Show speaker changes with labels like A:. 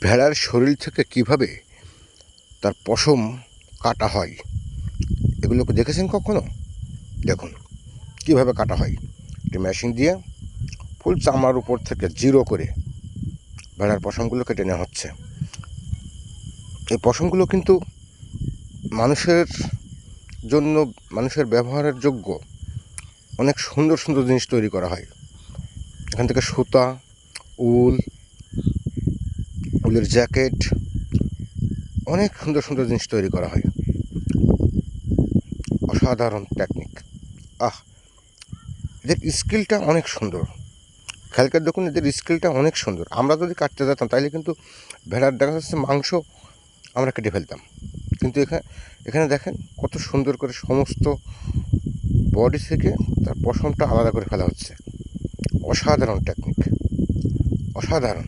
A: ভেড়ার শরীর থেকে কীভাবে তার পশম কাটা হয়? এগুলোকে দেখেছেন কখনো? দেখুন, কীভাবে কাটা হয়? একটি মেশিন দিয়ে ফুল চামড়ার উপর থেকে জিরো করে ভেড়ার পশমগুলো কেটে নেওয়া হচ্ছে। এই পশমগুলো কিন্তু মানুষের জন্য, মানুষের ব্যবহারের যোগ্য। অনেক সুন্দর সুন্দর জিনিস তৈরি করা হয়। এখান থেকে সুতা, উল উলের জ্যাকেট, অনেক সুন্দর সুন্দর জিনিস তৈরি করা হয়। অসাধারণ টেকনিক আহ! এদের স্কিলটা অনেক সুন্দর। খেলকার দেখুন, এদের স্কিলটা অনেক সুন্দর। আমরা যদি কাটতে যেতাম তাহলে কিন্তু ভেড়ার দেখা যাচ্ছে মাংস আমরা কেটে ফেলতাম। কিন্তু এখানে এখানে দেখেন কত সুন্দর করে সমস্ত বডি থেকে তার পশমটা আলাদা করে ফেলা হচ্ছে। অসাধারণ টেকনিক অসাধারণ।